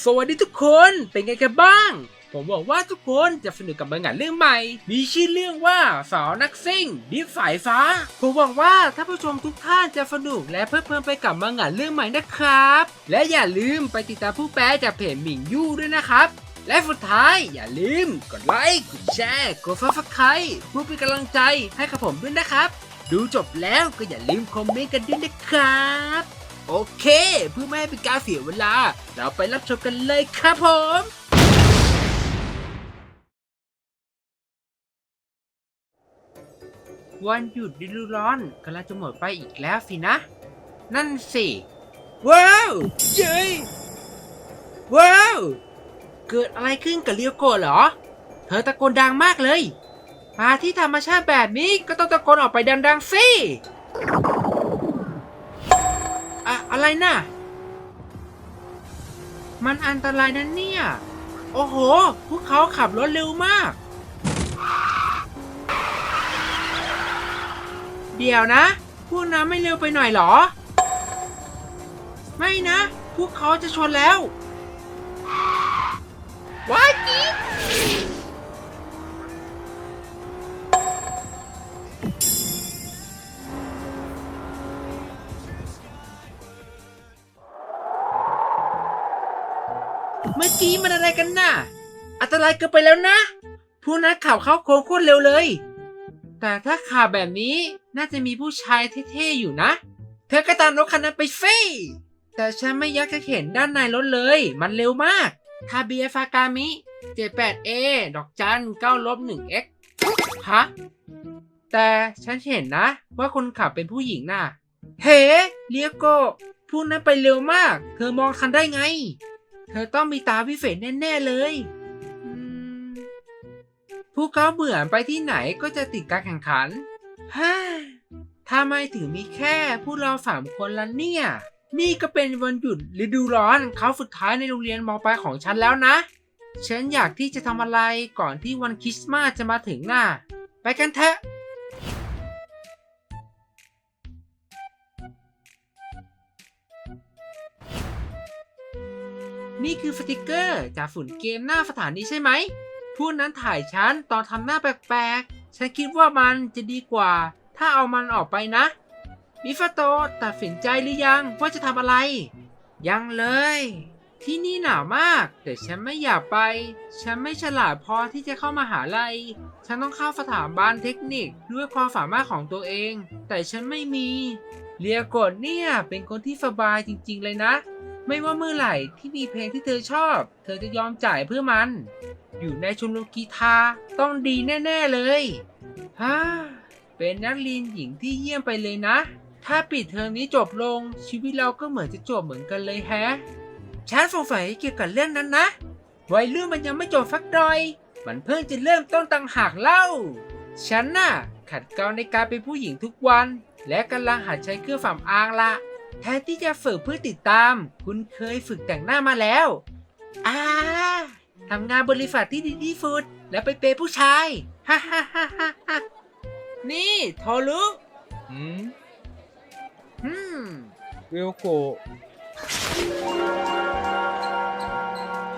สวัสดีทุกคนเป็นไงกันบ้าง ผมหวังว่าทุกคนจะสนุกกับมังงะเรื่องใหม่ มีชื่อเรื่องว่าสาวนักซิ่งดิฟสายฟ้า ผมหวังว่าท่านผู้ชมทุกท่านจะสนุกและเพลิดเพลินไปกับมังงะเรื่องใหม่นะครับ และอย่าลืมไปติดตามผู้แปลจากเพจหมิงยู่ด้วยนะครับและสุดท้ายอย่าลืมกดไลค์กดแชร์กดซับสไครเพื่อเป็นกำลังใจให้กับผมด้วยนะครับ ดูจบแล้วก็อย่าลืมคอมเมนต์กันด้วยนะครับ โอเค เพื่อไม่ให้เป็นการเสียเวลา เราไปรับชมกันเลยครับผมวันหยุดฤดูร้อนกำลังจะหมดไปอีกแล้วสินะ นั่นสิ ว้าว เย้ยว้าว เกิดอะไรขึ้นกับเลียวโกเหรอ เธอตะโกนดังมากเลย มาที่ธรรมชาติแบบนี้ก็ต้องตะโกนออกไปดังๆสิ อะอะไรน่ะ มันอันตรายนะเนี่ย โอ้โห พวกเขาขับรถเร็วมาก เดี๋ยวนะ พวกนั้นไม่เร็วไปหน่อยเหรอ ไม่นะ พวกเขาจะชนแล้วว้ายจี๊ เมื่อกี้มันอะไรกันน่ะ อันตรายเกินไปแล้วนะ ผู้นักข่าวเข้าโค้งโคตรเร็วเลย แต่ถ้าข่าวแบบนี้น่าจะมีผู้ชายเท่ๆอยู่นะ เธอก็ตามรถคันนั้นไปสิแต่ฉันไม่ยากจะเห็นด้านในรถเลย มันเร็วมากทาเบียฟากามิ 78A ดอกจัน9ลบ 1x ฮะ แต่ฉันเห็นนะว่าคนขับเป็นผู้หญิงน่ะ เฮ้เลียโกพูดนั้นไปเร็วมาก เธอมองทันได้ไง เธอต้องมีตาพิเศษแน่ ๆ เลยอืมพวกเขาเหมือนไปที่ไหนก็จะติดการแข่งขันฮ่าทำไมถึงมีแค่พวกเราสามคนละเนี่ย นี่ก็เป็นวันหยุดฤดูร้อนเขาสุดท้ายในโรงเรียนมปลายของฉันแล้วนะ ฉันอยากที่จะทำอะไรก่อนที่วันคริสต์มาสจะมาถึงน่ะ ไปกันเถอะ นี่คือสติกเกอร์จากฝุ่นเกมหน้าสถานีใช่ไหมผู้นั้นถ่ายฉันตอนทำหน้าแปลกๆ ฉันคิดว่ามันจะดีกว่า ถ้าเอามันออกไปนะ มิฟาโตตัดสินใจหรือยังว่าจะทำอะไร ยังเลย ที่นี่หนาวมาก แต่ฉันไม่อยากไป ฉันไม่ฉลาดพอที่จะเข้ามาหาลัย ฉันต้องเข้าสถาบันเทคนิคด้วยความสามารถของตัวเอง แต่ฉันไม่มี เรียกดเนี่ยเป็นคนที่สบายจริงๆเลยนะ ไม่ว่าเมื่อไหร่ที่มีเพลงที่เธอชอบ เธอจะยอมจ่ายเพื่อมัน อยู่ในชมรมกีตาร์ต้องดีแน่ ๆ เลยฮ่าเป็นนักเรียนหญิงที่เยี่ยมไปเลยนะ ถ้าปิดเทอมนี้จบลงชีวิตเราก็เหมือนจะจบเหมือนกันเลยแฮะฉันสงสัยเกี่ยวกับเรื่องนั้นนะวัยรุ่นมันยังไม่จบฟักดอย มันเพิ่งจะเริ่มต้นต่างหากเล่า ฉันน่ะขัดเกลาในการเป็นผู้หญิงทุกวัน และกำลังหัดใช้เครื่องสำอางละ แทนที่จะฝึกเพื่อติดตาม คุณเคยฝึกแต่งหน้ามาแล้วอ่าทำงานบริษัทที่ดีที่สุด แล้วไปเปย์ผู้ชายฮ่าฮ่าฮ่าฮ่าฮ่านี่โทรุอืมอืมเวลโกะ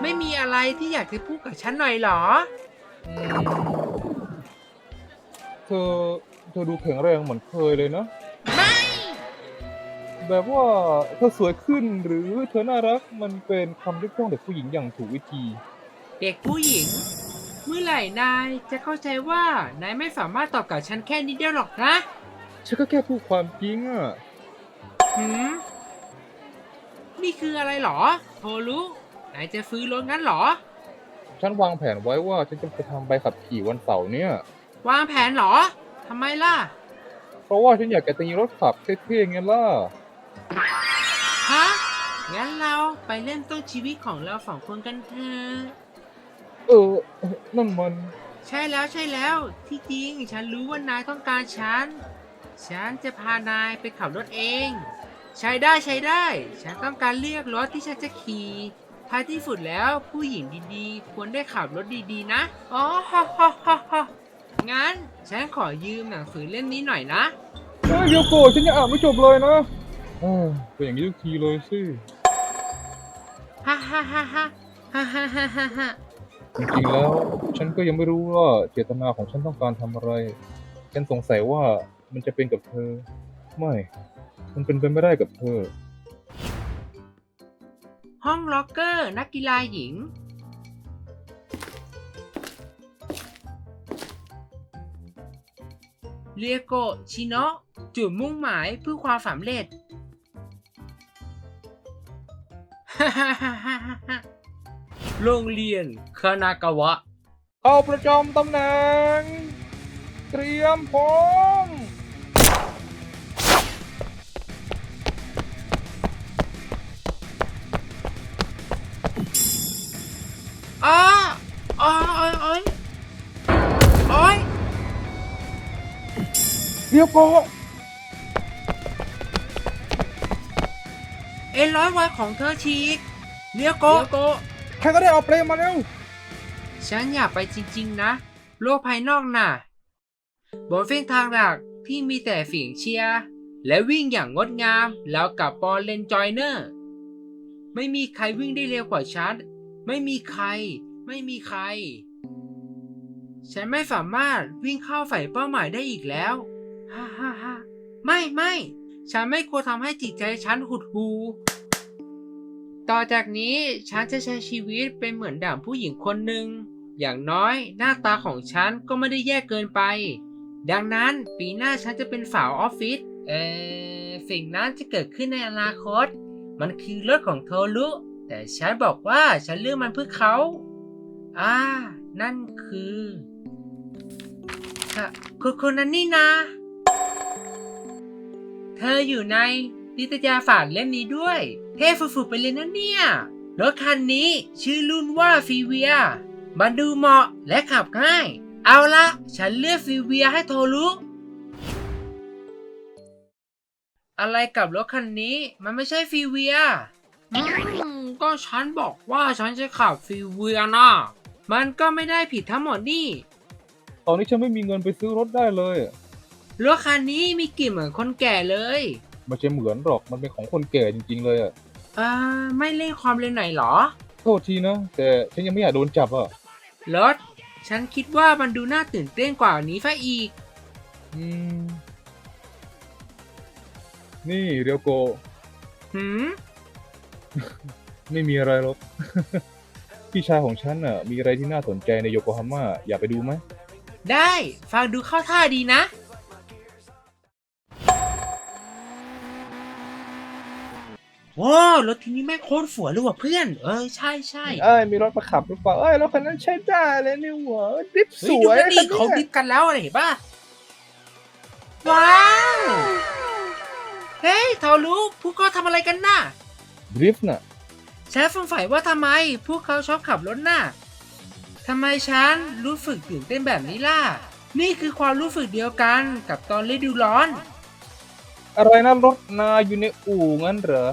ไม่มีอะไรที่อยากจะพูดกับฉันหน่อยเหรออืมเธอ เธอดูแข็งแรงเหมือนเคยเลยนะไม่ แบบว่าเธอสวยขึ้นหรือเธอน่ารักมันเป็นคำเรียกย่องเด็กผู้หญิงอย่างถูกวิธี เด็กผู้หญิง เมื่อไหร่นายจะเข้าใจว่านายไม่สามารถตอบกับฉันแค่นิดเดียวหรอกนะฉันก็แค่พูดความจริงอะหืมนี่คืออะไรหรอโทรุนายจะซื้อรถงั้นเหรอ ฉันวางแผนไว้ว่าฉันจะไปทำใบขับขี่วันเสาร์เนี่ยวางแผนเหรอทำไมล่ะ เพราะว่าฉันอยากจะตีรถขับเท่ๆไงล่ะฮะ งั้นเราไปเริ่มต้นชีวิตของเราสองคนกันเถอะเออ นั่นมัน ใช่แล้วใช่แล้ว ที่จริงฉันรู้ว่านายต้องการฉัน ฉันจะพานายไปขับรถเอง ใช้ได้ใช้ได้ ฉันต้องการเลือกรถที่ฉันจะขี่ท้ายที่สุดแล้วผู้หญิงดีๆ ควรได้ขับรถดีๆ นะ อ๋อฮ่าฮ่าฮ่าฮ่างั้นฉันขอยืมหนังสือเล่มนี้หน่อยนะ เฮ้ยเวลโกะฉันยังอ่านไม่จบเลยนะเออเป็นอย่างนี้ทุกทีเลยสิ ฮ่าฮ่าฮ่าฮ่าฮ่าฮ่าฮ่าฮ่าฮ่าจริงๆแล้วฉันก็ยังไม่รู้ว่าเจตนาของฉันต้องการทำอะไร ฉันสงสัยว่ามันจะเป็นกับเธอ ไม่ มันเป็นไปไม่ได้กับเธอ ห้องล็อกเกอร์ นักกีฬาหญิง เรียโกชิโนะจุดมุ่งหมายเพื่อความสำเร็จ โรงเรียนคานากาวะ เข้าประจำตำแหน่ง เตรียมพร้อมอ้าอ้อยอ้อยอ้อยอ้อยเดี๋ยวก่อน เอ็นร้อยวัยของเธอชีกเรียโกโกใครก็ได้เอาเปลมาเร็ว ฉันอยากไปจริง ๆ นะ โลกภายนอกน่ะ บนเส้นทางหลักที่มีแต่เสียงเชียร์และวิ่งอย่างงดงามแล้วกับบอลเลนจอยเนอร์ ไม่มีใครวิ่งได้เร็วกว่าฉัน ไม่มีใคร ไม่มีใคร ฉันไม่สามารถวิ่งเข้าใส่เป้าหมายได้อีกแล้ว ฮ่าฮ่าฮ่าไม่ไม่ ฉันไม่ควรทำให้จิตใจฉันหดหูต่อจากนี้ฉันจะใช้ชีวิตเป็นเหมือนด่างผู้หญิงคนหนึ่ง อย่างน้อยหน้าตาของฉันก็ไม่ได้แย่เกินไป ดังนั้นปีหน้าฉันจะเป็นสาวออฟฟิศ เอ่อสิ่งนั้นจะเกิดขึ้นในอนาคต มันคือรถของโทรุแต่ฉันบอกว่าฉันเลือกมันเพื่อเขา อ่า นั่นคือค่ะคุณคนนั้นนี่นะ เธออยู่ในนิตยสารเล่มนี้ด้วย เท่ฝุดๆไปเลยนะเนี่ย รถคันนี้ชื่อรุ่นว่าฟีเวีย มันดูเหมาะและขับง่าย เอาละฉันเลือกฟีเวียให้โทรุอะไรกับรถคันนี้มันไม่ใช่ฟีเวียก็ฉันบอกว่าฉันจะขับฟีเวียนะมันก็ไม่ได้ผิดทั้งหมดนี่ ตอนนี้ฉันไม่มีเงินไปซื้อรถได้เลย รถคันนี้มีกลิ่นเหมือนคนแก่เลยไม่ใช่เหมือนหรอกมันเป็นของคนแก่จริง ๆ เลยอะอ่าไม่เล่นความเร็วไหนอยเหรอ โทษทีนะ แต่ฉันยังไม่อยากโดนจับอะรถ ฉันคิดว่ามันดูน่าตื่นเต้นกว่านี้ซะอีก อืม นี่เรียวโกหืม ไม่มีอะไรหรอก พี่ชายของฉันน่ะ มีอะไรที่น่าสนใจในโยโกฮาม่าอยากไปดูไหม ได้ ฟังดูเข้าท่าดีนะ ว้าวรถทีนี้แม่งโคตรสวยเลยว่ะเพื่อน เออใช่ใช่เอ้ยมีรถมาขับหรือเปล่าเอ้ยรถคันนั้นใช้ได้เลยนี่หว่าดริฟต์สเฮ้ยวยดูดิเขาดิฟกันแล้วอะไรเห็นป่ะว้าวเฮ้ยเทารู้พวกเขาทำอะไรกันน่ะดริฟต์น่ะฉันสงสัยว่าทำไม พวกเขาชอบขับรถน่ะทำไมฉันรู้สึกตื่นเต้นแบบนี้ล่ะ นี่คือความรู้สึกเดียวกันกับตอนฤดูร้อน อะไรนะรถนาอยู่ในอู่งั้นเหรอ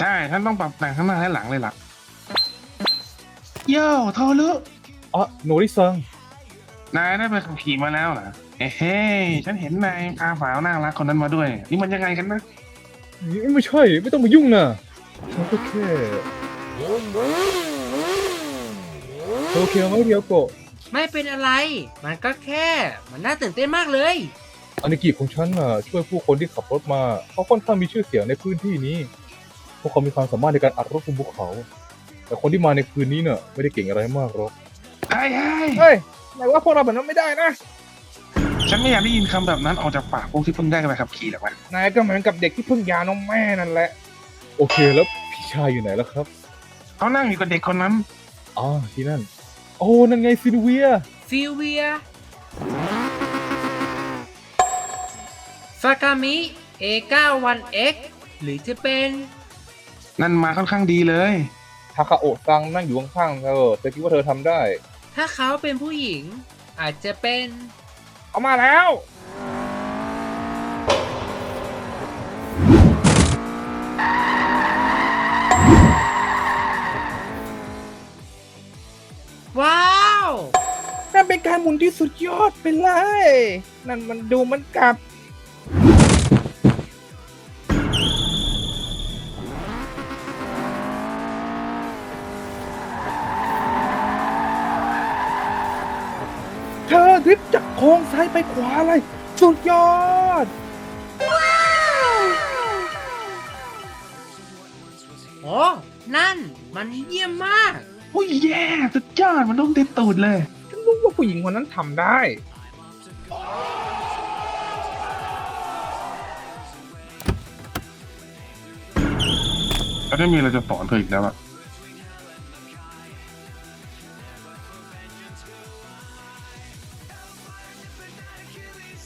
ใช่ท่านต้องปรับแต่งข้างหน้าและหลังเลยล่ะโย่โทรุอ๋อโนริซังนายได้ไปขับขี่มาแล้วเหรอเอ้เฮ้ฉันเห็นนายพาสาวน่ารักคนนั้นมาด้วย นี่มันยังไงกันนะนี่ไม่ใช่ ไม่ต้องมายุ่งนะฉันก็แค่โอเคไหมเดียวโกะไม่เป็นอะไร มันก็แค่ มันน่าตื่นเต้นมากเลยอานิกิของฉันน่ะช่วยผู้คนที่ขับรถมาเขาค่อนข้างมีชื่อเสียงในพื้นที่นี้ พวกเขามีความสามารถในการอัดรถบนภูเขา แต่คนที่มาในคืนนี้เน่ะไม่ได้เก่งอะไรมากหรอกไอ้ไอ้เฮ้ยไหนว่าพวกเราแบบนั้นไม่ได้นะ ฉันไม่อยากได้ยินคำแบบนั้นออกจากปากพวกที่เพิ่งได้ไปขับขี่หรอกวะนายก็เหมือนกับเด็กที่เพิ่งหยานมแม่นั่นแหละ โอเคแล้วพี่ชายอยู่ไหนแล้วครับเขานั่งอยู่กับเด็กคนนั้น อ๋อที่นั่น โอ้นั่นไงซิลเวียฟิลเวียฟากามิ A91X หรือจะเป็น นั่นมาค่อนข้างดีเลยทาคาโอะซังนั่งอยู่ข้างๆเธอเธอคิดว่าเธอทำได้ ถ้าเขาเป็นผู้หญิง อาจจะเป็น เอามาแล้ว ว้าว นั่นเป็นการหมุนที่สุดยอดไปเลย นั่นมันดูเหมันกับ โค้งซ้ายไปขวาเลย สุดยอด โอ้นั่น มันเยี่ยมมาก โอ้ยแย่สุดยอดมันต้องเต็มตูดเลย ฉันรู้ว่าผู้หญิงคนนั้นทำได้ แล้วไม่มีอะไรจะสอนเธออีกแล้วอะ